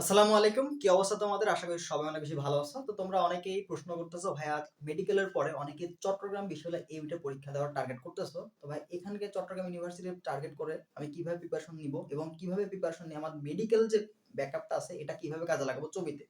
আসসালামু আলাইকুম। কি অবস্থা তোমাদের? আশা করি সবাই অনেক বেশি ভালো আছো। তো তোমরা অনেকেই প্রশ্ন করতেছো, ভাইয়া মেডিকেলের পরে অনেকে চট্টগ্রাম বিশ্ববিদ্যালয়ে এইটা পরীক্ষা দেওয়ার টার্গেট করতেছো? তো ভাই, এখানকে চট্টগ্রাম ইউনিভার্সিটি টার্গেট করে আমি কীভাবে প্রিপারেশন নিব এবং কীভাবে প্রিপারেশন নিয়ে আমার মেডিকেল যে ব্যাকআপটা আছে, এটা কীভাবে কাজে লাগাবো ছবিতে?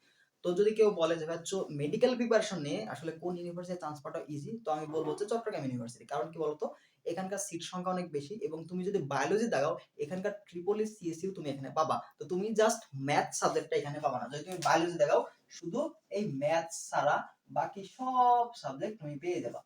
তো যদি কেউ বলে যে ভাই মেডিকেল প্রিপারেশন নিয়ে আসলে কোন ইউনিভার্সিটি চান্স ইজি তো আমি বলব হচ্ছে চট্টগ্রাম ইউনিভার্সিটি কারণ কি বলতো? এখানকার সিট সংখ্যা অনেক বেশি এবং তুমি যদি বায়োলজি দাগাও এখানকার ট্রিপলি সিএসইউ তুমি এখানে পাবা। তো তুমি জাস্ট ম্যাথ সাবজেক্টটা এখানে পাবা না। যদি তুমি বায়োলজি দেখাও, শুধু এই ম্যাথ ছাড়া বাকি সব সাবজেক্ট তুমি পেয়ে যাবা।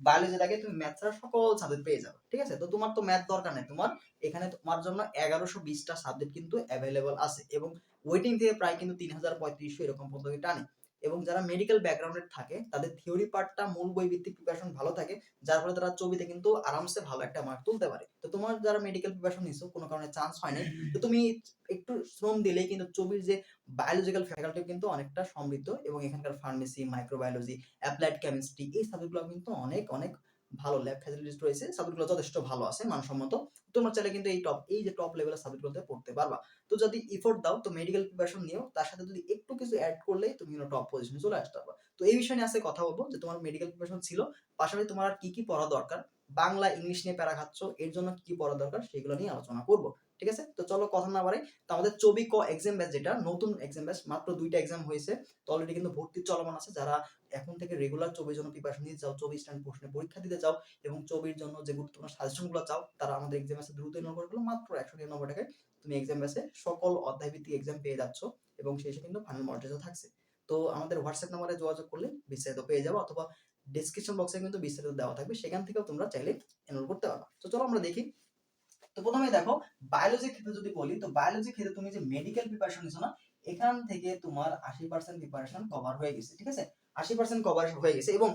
বায়োলজি দেখে তুমি ম্যাথ ছাড়া সকল সাবজেক্ট পেয়ে যাবে, ঠিক আছে? তো তোমার তো ম্যাথ দরকার নেই। তোমার এখানে তোমার জন্য এগারোশো বিশটা সাবজেক্ট কিন্তু অ্যাভেলেবল আছে এবং ওয়েটিং থেকে প্রায় কিন্তু তিন হাজার পঁয়ত্রিশশো এরকম পর্যন্ত টানে। এবং যারা মেডিকেল ব্যাকগ্রাউন্ডের থাকে, তাদের থিওরি পার্টটা মূল বই ভিত্তিক প্রিপারেশন ভালো থাকে, যার ফলে তারা ছবিতে কিন্তু আরামসে ভালো একটা মার্ক তুলতে পারে। তো তোমার যারা মেডিকেল প্রিপারেশন নিছো, কোনো কারণে চান্স হয় নাই। তো তুমি একটু শ্রম দিলেই কিন্তু ছবির যে বায়োলজিক্যাল ফ্যাকাল্টি কিন্তু অনেকটা সমৃদ্ধ এবং এখানকার ফার্মেসি মাইক্রোবায়োলজি অ্যাপ্লাইড কেমিস্ট্রি এই সাবজেক্টগুলো কিন্তু অনেক অনেক ভালো ল্যাব ফ্যাসিলিটিস রয়েছে সাবজেক্টগুলো যথেষ্ট ভালো আছে, মানসম্মত। তোমরা চাইলে কিন্তু এই টপ এই যে টপ লেভেলের সাবজেক্টগুলোতে পড়তে পারবা। তো যদি ইফোর্ট দাও, তো মেডিকেল প্রিপারেশন নিও, তার সাথে যদি একটু কিছু অ্যাড করলে তুমি কিন্তু টপ পজিশনে চলে আসতে পারবা। তো এই বিষয় নিয়ে আজকে কথা বলব যে তোমার মেডিকেল প্রিপারেশন ছিল, পাশাপাশি তোমার আর কি কি পড়া দরকার? বাংলা, ইংলিশ নিয়ে প্যারা খাচ্ছ, এর জন্য কি কি পড়া দরকার, সেগুলো নিয়ে আলোচনা করব। ঠিক আছে? তো চলো কথা না বাড়াই। তো আমাদের চবি ক এক্সাম ব্যাচ যেটা, নতুন এক্সাম ব্যাচ মাত্র দুইটা এক্সাম হয়েছে। তো অলরেডি কিন্তু ভর্তি চলমান আছে। যারা এখন থেকে রেগুলার চবির জন্য প্রিপারেশন নিতে চাও চব্বিশ স্ট্যান্ড প্রশ্নে পরীক্ষা দিতে চাও এবং চবির জন্য যে গুরুত্বপূর্ণ সাজেশনগুলো চাও, তারা আমাদের এক্সাম ব্যাচে দ্রুত নম্বর করল মাত্র একশো নিরানব্বই টাকায় তুমি এক্সাম ব্যাচে সকল অধ্যায় ভিত্তিক এক্সাম পেয়ে যাচ্ছ এবং শেষে কিন্তু ফাইনাল মডেলও থাকছে। তো আমাদের হোয়াটসঅ্যাপ নাম্বারে যোগাযোগ করলে বিস্তারিত পেয়ে যাব অথবা ডিসক্রিপশন বক্সে কিন্তু বিস্তারিত দেওয়া থাকবে। সেখান থেকেও তোমরা চাইলে এনরোল করতে পারো তো চলো আমরা দেখি তো প্রথমে দেখো বায়োলজির ক্ষেত্রে যদি বলি তো বায়োলজির ক্ষেত্রে তুমি যে মেডিকেল প্রিপারেশন নিছো না এখান থেকে তোমার আশি পার্সেন্ট প্রিপারেশন কভার হয়ে গেছে ঠিক আছে? আশি পার্সেন্ট কভার হয়ে গেছে এবং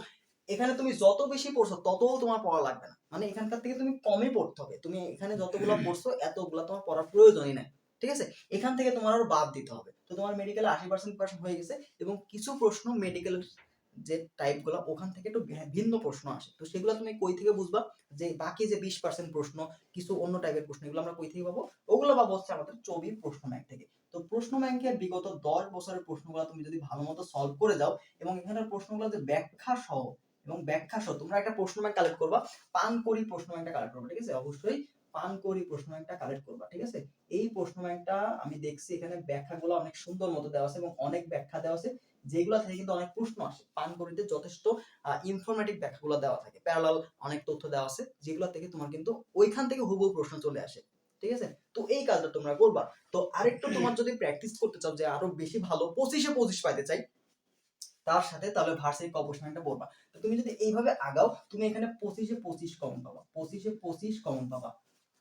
এখানে তুমি যত বেশি পড়ছো তত তোমার পড়া লাগবে না। মানে এখানকার থেকে তুমি কমই পড়তে হবে। তুমি এখানে যতগুলো পড়ছো এতগুলো তোমার পড়ার প্রয়োজনই নাই ঠিক আছে? এখান থেকে তোমার আরও বাদ দিতে হবে। তো তোমার মেডিকেলে আশি পার্সেন্ট প্রিপারেশন হয়ে গেছে এবং কিছু প্রশ্ন মেডিকেল যে টাইপগুলো ওখান থেকে একটু ভিন্ন প্রশ্ন আসে। তো সেগুলো তুমি কই থেকে বুঝবা? যে বাকি যে বিশ পার্সেন্ট প্রশ্ন, কিছু অন্য টাইপের প্রশ্ন, এগুলো আমরা কই থেকে পাবো? ওগুলো পাবো হচ্ছে আমাদের চবির প্রশ্ন ব্যাংক থেকে। তো প্রশ্ন ব্যাংকের বিগত দশ বছরের প্রশ্নগুলো তুমি যদি ভালো মতো সলভ করে যাও, এবং এখানের প্রশ্নগুলো যে ব্যাখ্যা সহ, এবং ব্যাখ্যা সহ, তোমরা একটা প্রশ্ন ব্যাংক কালেক্ট করবা পান করি প্রশ্ন ব্যাংকটা কালেক্ট করবা, ঠিক আছে? অবশ্যই পান করি প্রশ্ন ব্যাংকটা কালেক্ট করবা, ঠিক আছে? এই প্রশ্ন ব্যাংকটা আমি দেখছি এখানে ব্যাখ্যাগুলো অনেক সুন্দর মতো দেওয়া আছে, এবং অনেক ব্যাখ্যা দেওয়া আছে। যেগুলো থেকে কিন্তু অনেক প্রশ্ন আসে। পান করিতে যথেষ্ট ইনফরমেটিভ ব্যাখ্যাগুলো দেওয়া থাকে। প্যারালাল অনেক তথ্য দেওয়া আছে, যেগুলো থেকে তোমার কিন্তু ওইখান থেকে হুবহু প্রশ্ন চলে আসে। ঠিক আছে? তো এই কাজটা তোমরা করবা। তো আরেকটু তোমার যদি প্র্যাকটিস করতে চাও যে আরও বেশি ভালো পঁচিশে পঁচিশ পাইতে চাই, তার সাথে তাহলে ভার্সিটি কম্পোজিশনটা পড়বা। তো তুমি যদি এইভাবে আগাও, তুমি এখানে পঁচিশে পঁচিশ কমন পাবা। পঁচিশে পঁচিশ কমন পাবা।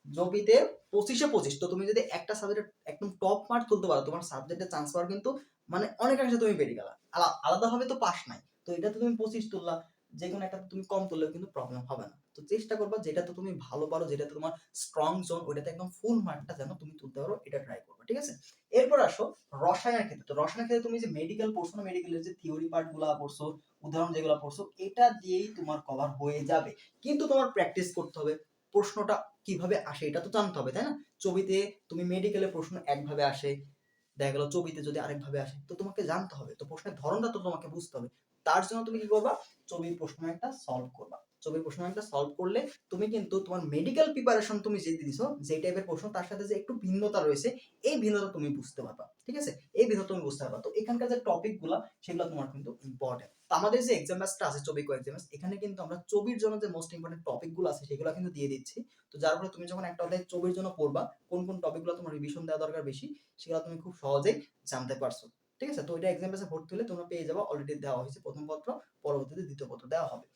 জবিতে পঁচিশে পঁচিশ। তো তুমি যদি একটা সাবজেক্টে একদম টপ মার্ক তুলতে পারো, তোমার সাবজেক্টে চান্স পাওয়ার কিন্তু মানে অনেকাংশে তুমি বেরিয়ে গেলা। আলা- আলাদাভাবে তো পাস নাই। তো এটাতে তুমি পঁচিশ তুললা, যে কোনো একটা তুমি কম তুললেও কিন্তু প্রবলেম হবে না। তো চেষ্টা করবা, যেটাতে তুমি ভালো পারো, যেটাতে তোমার স্ট্রং জোন ওইটাতে একদম ফুল মার্কটা যেন তুমি তুলতে পারো, এটা ট্রাই করবা, ঠিক আছে? এরপর আসো রসায়নের ক্ষেত্রে। তো রসায়নের ক্ষেত্রে তুমি যে মেডিকেল পড়ছো না মেডিকেলের যে থিওরি পার্টগুলা পড়ছো, উদাহরণ যেগুলো পড়ছো, এটা দিয়েই তোমার কভার হয়ে যাবে। কিন্তু তোমার প্র্যাকটিস করতে হবে। প্রশ্নটা কীভাবে আসে, এটা তো জানতে হবে, তাই না? ছবিতে তুমি মেডিকেলে প্রশ্ন একভাবে আসে দেখা গেল ছবিতে যদি আরেকভাবে আসে, তো তোমাকে জানতে হবে। তো প্রশ্নের ধরনটা তো তোমাকে বুঝতে হবে। তার জন্য তুমি কি করবা? ছবির প্রশ্ন একটা সলভ করবা। ছবির প্রশ্ন একটা সলভ করলে তুমি কিন্তু তোমার মেডিকেল প্রিপারেশন তুমি যে দিছো যে টাইপের প্রশ্ন, তার সাথে যে একটু ভিন্নতা রয়েছে, এই ভিন্নতা তুমি বুঝতে পারবা, ঠিক আছে? এই ভিন্নতা তুমি বুঝতে পারবা। তো এখানকার যে টপিকগুলা, সেগুলো তোমার কিন্তু ইম্পর্টেন্ট আমাদের যে এক্সাম ব্যাচটা আছে, ছবি কো এক্সাম এখানে কিন্তু আমরা ছবির জন্য যে মোস্ট ইম্পর্টেন্ট টপিকগুলো আছে, সেগুলো কিন্তু দিয়ে দিচ্ছি। তো যার ফলে তুমি যখন একটা অধ্যায় ছবির জন্য পড়বা, কোন কোন টপিকগুলো তোমার রিভিশন দেওয়া দরকার বেশি, সেগুলো তুমি খুব সহজেই জানতে পারছ, ঠিক আছে? তো এটা এক্সাম ব্যাচে ভর্তি হলে তোমরা পেয়ে যাবে অলরেডি দেওয়া হয়েছে প্রথম পত্র, পরবর্তীতে দ্বিতীয় পত্র দেওয়া হবে।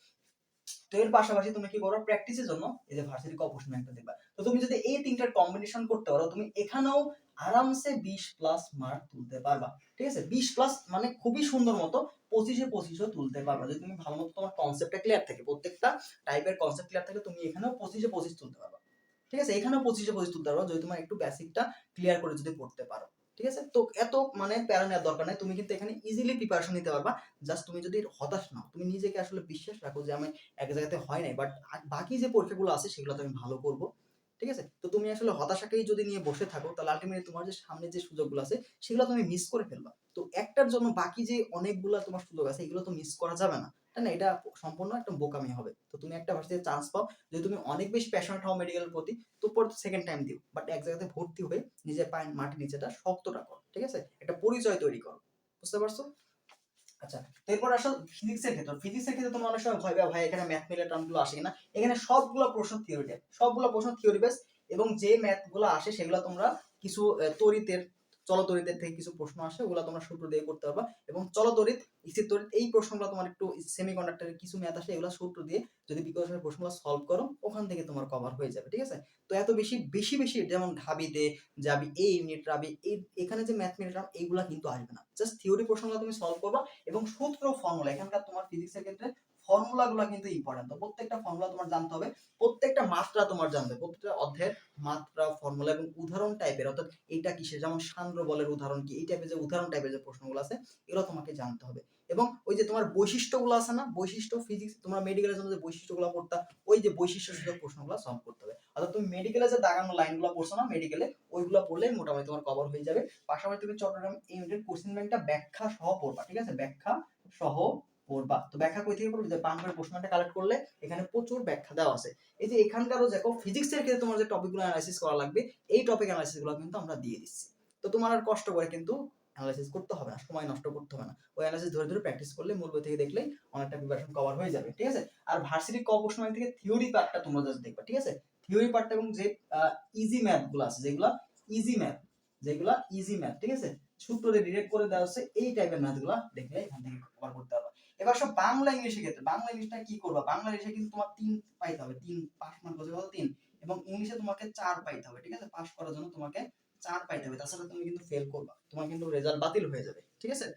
তো এর পাশাপাশি তুমি কি করো? প্র্যাকটিসের জন্য এই যে ভার্সিটি কম্পোজিশন একটা দেখবা। তো তুমি যদি এই তিনটার কম্বিনেশন করতে পারো, তুমি এখানেও আরামসে বিশ প্লাস মার্ক তুলতে পারবা। ঠিক আছে? বিশ প্লাস মানে খুবই সুন্দর মতো পঁচিশে পঁচিশও তুলতে পারবা। যদি তুমি ভালো মতো তোমার কনসেপ্টটা ক্লিয়ার থাকে, প্রত্যেকটা টাইপের কনসেপ্ট ক্লিয়ার থাকে, তুমি এখানেও পঁচিশে পঁচিশ তুলতে পারবা। ঠিক আছে? এখানেও পঁচিশে পঁচিশ তুলতে পারবা। যদি তোমার একটু বেসিকটা ক্লিয়ার করে যদি পড়তে পারো। ঠিক আছে? তো এত মানে প্যারা নেওয়ার দরকার নাই। তুমি কিন্তু এখানে ইজিলি প্রিপারেশন নিতে পারবা। জাস্ট তুমি যদি হতাশ নাও, তুমি নিজেকে আসলে বিশ্বাস রাখো যে আমি এক জায়গাতে হয় নাই। বাট বাকি যে পরীক্ষাগুলো আছে সেগুলো তো আমি ভালো করব। ঠিক আছে? তো তুমি আসলে হতাশাকেই যদি নিয়ে বসে থাকো, তাহলে আলটিমেটলি তোমার যে সামনে যে সুযোগগুলো আছে, সেগুলো তুমি মিস করে ফেলবা। তো একটার জন্য বাকি যে অনেকগুলো তোমার সুযোগ আছে, এগুলো তো মিস করা যাবে না। তাই না? এটা সম্পূর্ণ একটা বোকামি হবে। তো তুমি একটা ভার্সিটিতে চান্স পাও, যদি তুমি অনেক বেশি প্যাশনেট হও মেডিকেলের প্রতি, তো পরে সেকেন্ড টাইম দিও। বাট এক জায়গাতে ভর্তি হয়ে নিজের পায়ের মাটি নিচেটা শক্তটা করো ঠিক আছে? একটা পরিচয় তৈরি করো। বুঝতে পারছ? আচ্ছা এরপর আসো ফিজিক্সের ক্ষেত্রে ফিজিক্সের ক্ষেত্রে তোমার অনেক সময় ভয় পাও ভাই, এখানে ম্যাথ মিলে টার্মগুলো আসে কিনা এখানে সবগুলো প্রশ্ন থিওরি সবগুলো প্রশ্ন থিওরি বেস এবং যে ম্যাথগুলো আসে সেগুলো তোমরা কিছু তরিতের চলতরিতের থেকে কিছু প্রশ্ন আসে, ওগুলো তোমরা সূত্র দিয়ে করতে পারবা। এবং চলতরিত, স্থির তড়িৎ, এই প্রশ্নগুলো তোমার একটু সেমি কন্ডাক্টরের কিছু ম্যাথ আসে, এগুলো সূত্র দিয়ে যদি বিকশনের প্রশ্নগুলো সলভ করো, ওখান থেকে তোমার কভার হয়ে যাবে, ঠিক আছে? তো এত বেশি বেশি বেশি যেমন ঢাবিতে যাবি, এই ইউনিট রাবি, এই, এখানে যে ম্যাথ মিনিট এইগুলা কিন্তু আসবে না। জাস্ট থিওরি প্রশ্নগুলো তুমি সলভ করবা এবং সূত্র ফর্মুলা এখানকার তোমার ফিজিক্সের ক্ষেত্রে ফর্মুলা গুলো কিন্তু ইম্পর্টেন্ট প্রত্যেকটা ফর্মুলা তোমার জানতে হবে, প্রত্যেকটা মাত্রা তোমার জানবে। প্রত্যেকটা অধ্যায়ের মাত্রা ফর্মুলা এবং উদাহরণ টাইপের অর্থাৎ এটা কিসের? যেমন সান্দ্র বলের উদাহরণ কি? এই টাইপের যে উদাহরণ টাইপের যে প্রশ্নগুলো আছে, এগুলো তোমাকে জানতে হবে। এবং ওই যে তোমার বৈশিষ্ট্যগুলো আছে না, বৈশিষ্ট্য ফিজিক্স তোমরা মেডিকেলের জন্য যে বৈশিষ্ট্যগুলো পড়তা ওই যে বৈশিষ্ট্য সূচক প্রশ্নগুলো সলভ করতে হবে। অর্থাৎ তুমি মেডিকেলে যে দাগানো লাইনগুলো পড়ছো না মেডিকেলে ওইগুলো পড়লে মোটামুটি তোমার কভার হয়ে যাবে। পাশাপাশি তুমি চট্টগ্রাম ইউনিটের কোশ্চেন ব্যাংকটা ব্যাখ্যা সহ পড়বা, ঠিক আছে? ব্যাখ্যা সহ পড়বা। তো ব্যাখ্যা কই থেকে পড়বে? যে করে প্রশ্নটা কালেক্ট করলে এখানে প্রচুর ব্যাখ্যা দেওয়া আছে। এই যে এখানকারও দেখো ফিজিক্সের ক্ষেত্রে তোমার যে টপিকগুলো অ্যানালাইসিস করা লাগবে, এই টপিক অ্যানালাইসিসগুলো কিন্তু আমরা দিয়ে দিচ্ছি। তো তোমার আর কষ্ট করে কিন্তু অ্যানালাইসিস করতে হবে না, সময় নষ্ট করতে হবে না। ওই অ্যানালাইসিস ধরে ধরে প্র্যাকটিস করলে মূল থেকে দেখলেই অনেকটা প্রিপারেশন কভার হয়ে যাবে, ঠিক আছে? আর ভার্সিটি ক প্রশ্ন থেকে থিওরি পার্টটা তোমরা জাস্ট দেখবা, ঠিক আছে? থিওরি পার্টটা এবং যে ইজি ম্যাথগুলো আছে, যেগুলো ইজি ম্যাথ যেগুলো ইজি ম্যাথ ঠিক আছে? সূত্র দিয়ে ডিরেক্ট করে দেওয়া হচ্ছে, এই টাইপের ম্যাথগুলো দেখলে এখান থেকে কভার করতে পারবা। এবার সব বাংলা ইংলিশের ক্ষেত্রে, বাংলা ইংলিশটা কি করবা? বাংলা ইংলিশে কিন্তু তোমার তিন পাইতে হবে, তিন পাস মার্ক বলতে কত তিন, এবং ইংলিশে তোমাকে চার পাইতে হবে, ঠিক আছে? পাস করার জন্য তোমাকে চার পাইতে হবে, তাছাড়া তুমি কিন্তু ফেল করবা, তোমার কিন্তু রেজাল্ট বাতিল হয়ে যাবে, ঠিক আছে?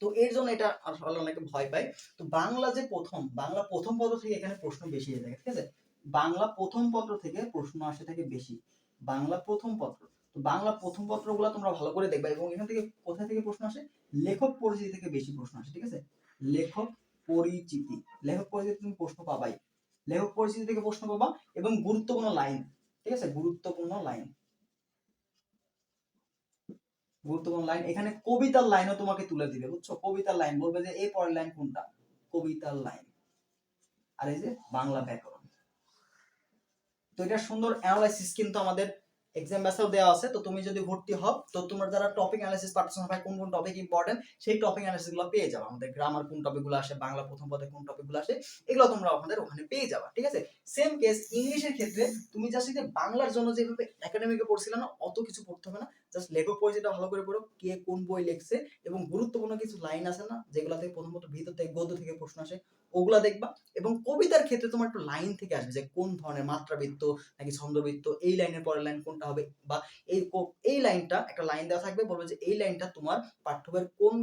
তো এর জন্য এটা আসলে অনেকে ভয় পায়। তো বাংলা যে প্রথম, বাংলা প্রথম পত্র থেকে এখানে প্রশ্ন বেশি এসে থাকে ঠিক আছে? বাংলা প্রথম পত্র থেকে প্রশ্ন আসে থাকে বেশি, বাংলা প্রথম পত্র। তো বাংলা প্রথম পত্রগুলো তোমরা ভালো করে দেখবা, এবং এখান থেকে কোথা থেকে প্রশ্ন আসে? লেখক পরিচিতি থেকে বেশি প্রশ্ন আসে, ঠিক আছে? লেখক পরিচিতি। লেখক পরিচিতি তুমি প্রশ্ন পাবাই। লেখক পরিচিতি থেকে প্রশ্ন পাবা এবং গুরুত্বপূর্ণ লাইন, ঠিক আছে? গুরুত্বপূর্ণ লাইন। গুরুত্বপূর্ণ লাইন। এখানে কবিতার লাইনও তোমাকে তুলে দিবে, বুঝছ? কবিতার লাইন বলবে যে, এই পরের লাইন কোনটা? কবিতার লাইন। আর এই যে বাংলা ব্যাকরণ। তো এটা সুন্দর অ্যানালাইসিস কিন্তু আমাদের এক্সাম ব্যাসেও দেওয়া আছে, তো তুমি যদি ভর্তি হও, তো তোমার যারা টপিক অ্যানালিসিস পার্টিসন হয় কোন কোন টপিক ইম্পর্টেন্ট সেই টপিক অ্যানালিসিসগুলো পেয়ে যাবে। আমাদের গ্রামার কোন টপিকগুলো আসে, বাংলা প্রথম পদে কোন টপিকগুলো আসে, এগুলো তোমরা আমাদের ওখানে পেয়ে যাবে, ঠিক আছে? সেম কেস ইংলিশের ক্ষেত্রে তুমি জাস্ট বাংলার জন্য যেভাবে একাডেমিকে পড়ছিলে না, অত কিছু পড়তে হবে না। জাস্ট লেখক পরিচয়টা ভালো করে পড়ো, কে কোন বই লিখছে এবং গুরুত্বপূর্ণ কিছু লাইন আছে না, যেগুলো থেকে প্রথমত ভিতর থেকে, গদ্য থেকে প্রশ্ন আসে, ওগুলা দেখবা এবং কবিতার ক্ষেত্রে তোমার একটু লাইন থেকে আসবে যে কোন ধরনের মাত্রাবৃত্ত নাকি ছন্দবৃত্ত, এই লাইনের পরের লাইন কোনটা হবে বা এই এই লাইনটা একটা লাইন দেওয়া থাকবে, বলবে যে এই লাইনটা তোমার পাঠ্যবইয়ের কোন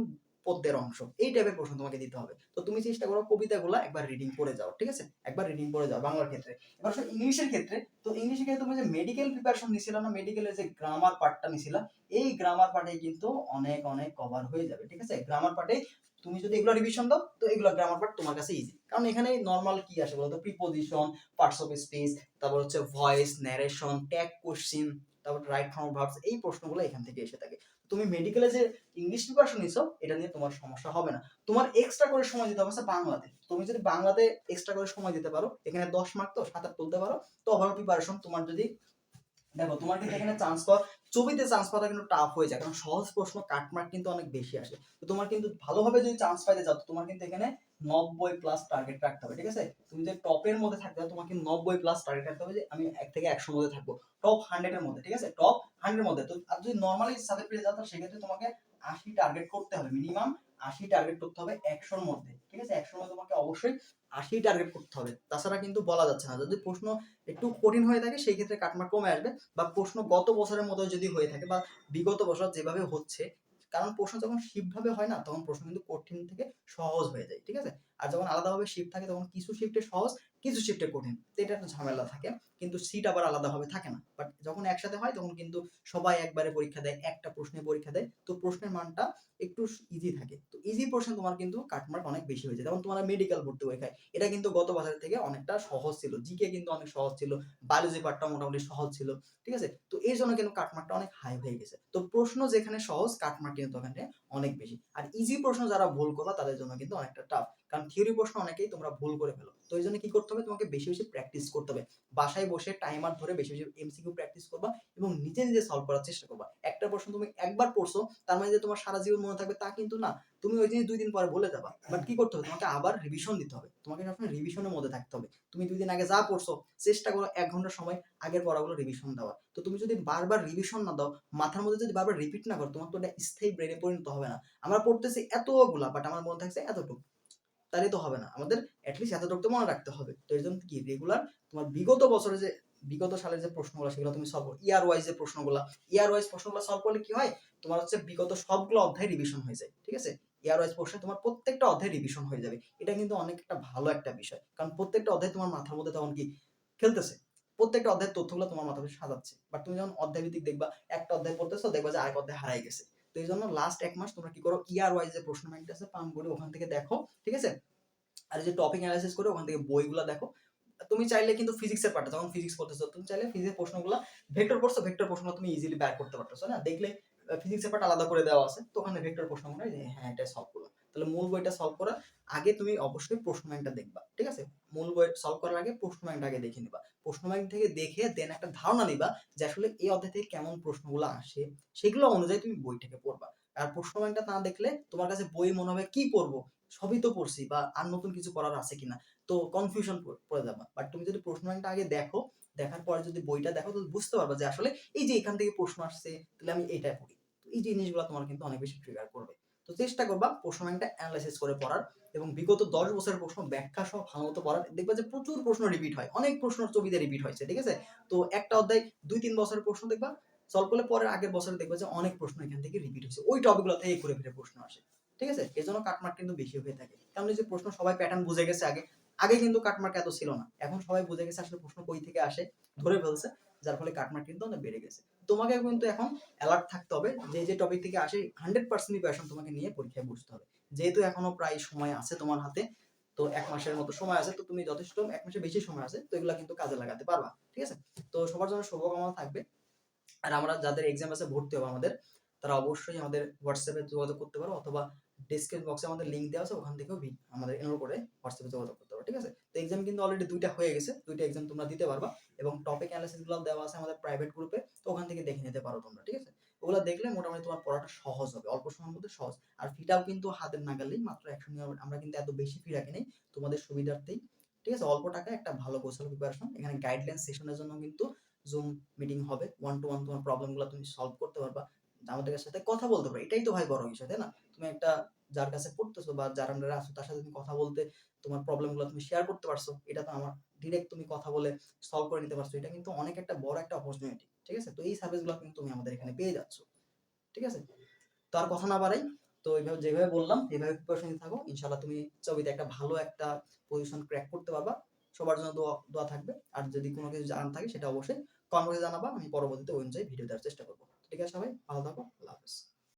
পদ্যের অংশ। এই টাইপের প্রশ্ন তোমাকে দিতে হবে। তো তুমি চেষ্টা করো কবিতাগুলো একবার রিডিং করে যাও, ঠিক আছে? একবার রিডিং করে যাও বাংলার ক্ষেত্রে। এবার আসো ইংলিশের ক্ষেত্রে। তো ইংলিশের ক্ষেত্রে তুমি যে মেডিকেল প্রিপারেশন নিছিল না মেডিকেলের যে গ্রামার পার্টটা নিছিল, এই গ্রামার পার্টে কিন্তু অনেক অনেক কভার হয়ে যাবে, ঠিক আছে? গ্রামার পার্টে তুমি যদি এগুলো রিভিশন দাও, তো এগুলো গ্রামার পার্ট তোমার কাছে ইজি কারণ এখানে নর্মাল কি আসে বলতো? প্রিপোজিশন পার্টস অফ স্পিচ তারপর হচ্ছে ভয়েস ন্যারেশন ট্যাগ কোশ্চিন তারপর রাইট ফর্ম ভার্বস এই প্রশ্নগুলো এখান থেকে এসে থাকে। তুমি মেডিকেলে যে ইংলিশ প্রিপারেশন নিছো, এটা নিয়ে তোমার সমস্যা হবে না। তোমার এক্সট্রা করে সময় দিতে হবে বাংলাতে। তুমি যদি বাংলাতে এক্সট্রা করে সময় দিতে পারো, এখানে দশ মার্ক তো সাত আট তুলতে পারো, তো ওভারঅল প্রিপারেশন তোমার যদি, দেখো, তোমার কিন্তু এখানে চান্স পাওয়া, ছবিতে চান্স পাওয়াটা কিন্তু টাফ হয়ে যায়, কারণ সহজ প্রশ্ন কাটমার্ক কিন্তু অনেক বেশি আসে। তো তোমার কিন্তু ভালোভাবে যদি চান্স পাইতে তো তোমার কিন্তু এখানে নব্বই প্লাস টার্গেট রাখতে হবে, ঠিক আছে? তুমি যে টপের মধ্যে থাকতে হবে তোমার কিন্তু নব্বই প্লাস টার্গেট রাখতে হবে যে, আমি এক থেকে একশোর মধ্যে থাকব টপ হান্ড্রেডের মধ্যে, ঠিক আছে? টপ হান্ড্রেডের মধ্যে। তো আর যদি নর্মালি সাবজেক্ট পেয়ে যাও সেক্ষেত্রে তোমাকে আশি টার্গেট করতে হবে মিনিমাম আশি টার্গেট করতে হবে একশোর মধ্যে। ঠিক আছে? একশোর মধ্যে তোমাকে অবশ্যই আশি টার্গেট করতে হবে। তাছাড়া কিন্তু বলা যাচ্ছে না। যদি প্রশ্ন একটু কঠিন হয়ে থাকে, সেই ক্ষেত্রে কাটমার্ক কমে আসবে। বা প্রশ্ন গত বছরের মতো যদি হয়ে থাকে বা বিগত বছর যেভাবে হচ্ছে, কারণ প্রশ্ন যখন শিবভাবে হয় না, তখন প্রশ্ন কিন্তু কঠিন থেকে সহজ হয়ে যায়। ঠিক আছে? আর যখন আলাদাভাবে শিফট থাকে, তখন কিছু শিফটে সহজ, কিছু শিফটে কঠিন। তো এটা একটা ঝামেলা থাকে, কিন্তু সিট আবার আলাদাভাবে থাকে না। বাট যখন একসাথে হয়, তখন কিন্তু সবাই একবারে পরীক্ষা দেয়, একটা প্রশ্নে পরীক্ষা দেয়। তো প্রশ্নের মানটা একটু ইজি থাকে। তো ইজি প্রশ্ন তোমার কিন্তু কাটমার্ক অনেক বেশি হয়েছে যেমন তোমার মেডিকেল ভর্তি পরীক্ষায়, এটা কিন্তু গত বছরের থেকে অনেকটা সহজ ছিল। জিকে কিন্তু অনেক সহজ ছিল বায়োলজি পার্টটা মোটামুটি সহজ ছিল, ঠিক আছে? তো এর জন্য কিন্তু কাটমার্কটা অনেক হাই হয়ে গেছে। তো প্রশ্ন যেখানে সহজ কাটমার্ক কিন্তু ওখানে অনেক বেশি। আর ইজি প্রশ্ন যারা ভুল করবা তাদের জন্য কিন্তু অনেকটা টাফ কারণ থিওরি প্রশ্ন অনেকেই তোমরা ভুল করে ফেলো। তো এই জন্য কি করতে হবে? তোমাকে বেশি বেশি প্র্যাকটিস করতে হবে। বাসায় বসে টাইমার ধরে বেশি বেশি এমসিকিউ প্র্যাকটিস করবা এবং নিজে নিজে সলভ করার চেষ্টা করবা। একটা প্রশ্ন তুমি একবার পড়ছো, তার মানে যে তোমার সারা জীবন মনে থাকবে তা কিন্তু না। তুমি ওই জিনিস দুই দিন পরে বলে যাবা। বাট কি করতে হবে? তোমাকে আবার রিভিশন দিতে হবে। তোমাকে সবসময় রিভিশনের মধ্যে থাকতে হবে, তুমি দুই দিন আগে যা পড়ছো, চেষ্টা করো এক ঘণ্টার সময় আগের পড়াগুলো রিভিশন দেওয়ার। তো তুমি যদি বারবার রিভিশন না দাও, মাথার মধ্যে যদি বারবার রিপিট না করো, তোমার তো এটা স্থায়ী ব্রেনে পরিণত হবে না। আমরা পড়তেছি এতগুলা বাট আমার মনে থাকছে এতটুকু। তাহলে তো হবে না। আমাদের অ্যাটলিস্ট এতটুকু তো মনে রাখতে হবে। তো এই জন্য কি? রেগুলার তোমার বিগত বছরে যে, বিগত সালের যে প্রশ্নগুলো, সেগুলো তুমি সলভ ইয়ার ওয়াইজ যে প্রশ্নগুলো ইয়ার ওয়াইজ প্রশ্নগুলো সলভ করলে কি হয়? তোমার হচ্ছে বিগত সবগুলো অধ্যায় রিভিশন হয়ে যায়, ঠিক আছে? ইয়ার ওয়াইজ প্রশ্নে তোমার প্রত্যেকটা অধ্যায় রিভিশন হয়ে যাবে। এটা কিন্তু অনেক একটা ভালো একটা বিষয়। কারণ প্রত্যেকটা অধ্যায় তোমার মাথার মধ্যে তখন কি? খেলতেছে। প্রত্যেকটা অধ্যায়ের তথ্যগুলো তোমার মাথার মধ্যে সাজাচ্ছে। বাট তুমি যখন অধ্যায় ভিত্তিক দেখবা, একটা অধ্যায় পড়তেছো, দেখবা যে আরেক অধ্যায় হারাই গেছে। এই জন্য লাস্ট এক মাস তোমরা কি করো ইয়ার ওয়াইজ যে প্রশ্ন ব্যাংকটা আছে, পাম করে ওখান থেকে দেখো, ঠিক আছে? আর যে টপিক অ্যানালাইসিস করে ওখান থেকে বইগুলো দেখো। তুমি চাইলে কিন্তু ফিজিক্সের পার্টটা যখন ফিজিক্স পড়তেছো, তুমি চাইলে ফিজিক্স প্রশ্নগুলো ভেক্টর পড়ছো ভেক্টর প্রশ্ন তুমি ইজিলি বের করতে পারতেছো, না? দেখলে ফিজিক্সের পার্ট আলাদা করে দেওয়া আছে, তো ওখানে ভেক্টর প্রশ্নগুলো হয় হ্যাঁ এটা সলভ করলাম। তাহলে মূল বইটা সলভ করা। আগে তুমি অবশ্যই প্রশ্ন ব্যাংকটা দেখবা, ঠিক আছে? মূল বই সলভ করার আগে প্রশ্ন ব্যাংকটা আগে দেখে নিবা। প্রশ্ন ব্যাংক থেকে দেখে দেন একটা ধারণা নিবা যে আসলে এই অধ্যায় থেকে কেমন প্রশ্নগুলো আসে, সেগুলো অনুযায়ী তুমি বইটাকে পড়বা। আর প্রশ্ন ব্যাংকটা না দেখলে তোমার কাছে বই মনে হবে কি পড়ব, সবই তো পড়ছি বা আর নতুন কিছু করার আছে কিনা। তো কনফিউশন পড়ে যাবা। বাট তুমি যদি প্রশ্ন ব্যাংকটা আগে দেখো, দেখার পরে যদি বইটা দেখো তো বুঝতে পারবা যে আসলে এই যে এখান থেকে প্রশ্ন আসছে, তাহলে আমি এইটাই পড়ি। এই জিনিসগুলো তোমার কিন্তু অনেক বেশি ট্রিগার করবে। তো চেষ্টা করবা প্রশ্ন ব্যাংকটা অ্যানালাইসিস করে পড়ার এবং বিগত দশ বছরের প্রশ্ন ব্যাখ্যা সহ ভালো মতো পড়ার। দেখবা যে প্রচুর প্রশ্ন রিপিট হয়, অনেক প্রশ্ন ছবিতে রিপিট হয়েছে, ঠিক আছে? তো একটা অধ্যায় দুই তিন বছরের প্রশ্ন দেখবা সলভ করলে পরের আগের বছরে দেখবা যে অনেক প্রশ্ন এখান থেকে রিপিট হয়েছে। ওই টপিকগুলো থেকে ঘুরে ফিরে প্রশ্ন আসে, ঠিক আছে? এই জন্য কাটমার্ক কিন্তু বেশি হয়ে থাকে। কারণ যে প্রশ্ন সবাই প্যাটার্ন বুঝে গেছে আগে আগে কিন্তু কাটমার্ক এত ছিল না। এখন সবাই বুঝে গেছে আসলে প্রশ্ন কই থেকে আসে, ধরে ফেলছে, যার ফলে কাটমার্ক কিন্তু অনেক বেড়ে গেছে। তোমাকে কিন্তু এখন অ্যালার্ট থাকতে হবে যে যে টপিক থেকে আসে হান্ড্রেড পার্সেন্ট প্রিপারেশন তোমাকে নিয়ে পরীক্ষায় বসতে হবে। যেহেতু এখনও প্রায় সময় আছে তোমার হাতে, তো এক মাসের মতো সময় আছে, তো তুমি যথেষ্ট এক মাসের বেশি সময় আছে, তো এগুলো কিন্তু কাজে লাগাতে পারবা, ঠিক আছে? তো সবার জন্য শুভকামনা থাকবে। আর আমরা যাদের এক্সাম আছে ভর্তি হবে আমাদের, তারা অবশ্যই আমাদের হোয়াটসঅ্যাপে যোগাযোগ করতে পারো অথবা ডিসক্রিপশন বক্সে আমাদের লিঙ্ক দেওয়া আছে, ওখান থেকেও আমাদের এনরোল করে হোয়াটসঅ্যাপে যোগাযোগ করতে পারো, ঠিক আছে? তো এক্সাম কিন্তু অলরেডি দুইটা হয়ে গেছে, দুইটা এক্সাম তোমরা দিতে পারবা। এবং টপিক অ্যানালাইসিসগুলো দেওয়া আছে আমাদের প্রাইভেট গ্রুপে তো ওখান থেকে দেখে নিতে পারো তোমরা, ঠিক আছে? ওগুলো দেখলে মোটামুটি তোমার পড়াটা সহজ হবে, অল্প সময়ের মধ্যে সহজ। আর ফিটাও কিন্তু হাতের নাগালেই, মাত্র একশো আমরা কিন্তু এত বেশি ফি রাখি নাই তোমাদের সুবিধার্থেই, ঠিক আছে? অল্প টাকায় একটা ভালো গোছাল প্রিপারেশন এখানে গাইডলাইন সেশনের জন্য কিন্তু জুম মিটিং হবে ওয়ান টু ওয়ান তোমার প্রবলেমগুলো তুমি সলভ করতে পারবা, আমাদের সাথে কথা বলতে পারো, এটাই তো ভাই বড় বিষয়, তাই না? তুমি একটা যার কাছে পড়তেছো বা যার আন্ডারে আছো, তার সাথে তুমি কথা বলতে, তোমার প্রবলেমগুলো তুমি শেয়ার করতে পারছ, এটা তো আমার ডিরেক্ট তুমি কথা বলে সলভ করে নিতে পারছ। এটা কিন্তু অনেক একটা বড় একটা অপরচুনিটি ঠিক আছে? তো এই সার্ভিসগুলো কিন্তু তুমি আমাদের এখানে পেয়ে যাচ্ছ, ঠিক আছে? তো আর কথা না বাড়াই, তো এইভাবে যেভাবে বললাম, এইভাবে প্রিপারেশন থাকো। ইনশাল্লাহ তুমি ছবিতে একটা ভালো একটা পজিশন ক্র্যাক করতে পারবা। সবার জন্য দোয়া দোয়া থাকবে। আর যদি কোনো কিছু জানার থাকে, সেটা অবশ্যই কমেন্টে জানাবা। আমি পরবর্তীতে ওই অনুযায়ী ভিডিও দেওয়ার চেষ্টা করব। ঠিক আছে সবাই? ভালো থাকো। আল্লাহ হাফেজ।